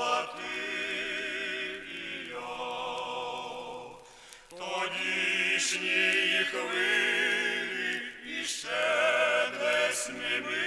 схватив і тодішньої хвилі і ще десь ми.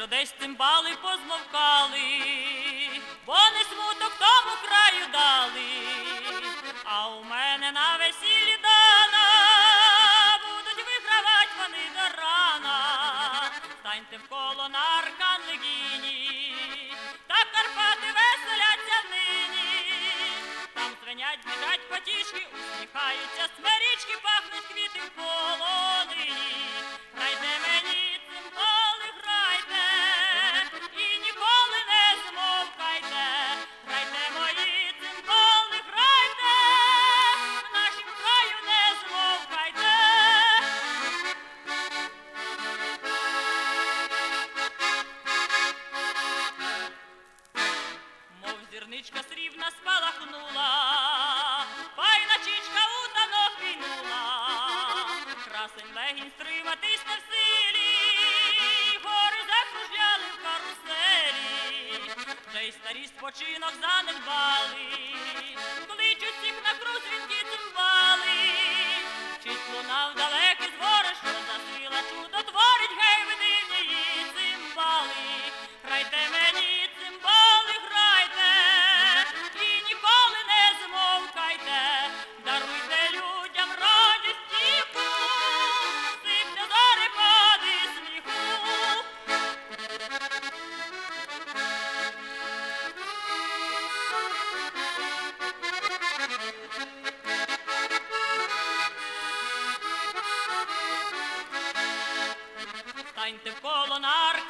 Що десь цимбали позмовкали, вони смуток тому краю дали а у мене на весіллі дана, будуть вигравать вони до рана, станьте вколо на аркан легіні, та Карпати веселяться нині, там звенять, біжать потішки, усміхаються, смирічки пахнуть квіти в полонині. ясень легінь стриматись на силі, гори закружляли в каруселі, та й старі спочинок занедбали, кличуть всіх на круз дзвінки цимбали, чи лунав далеко. Sainte Colonar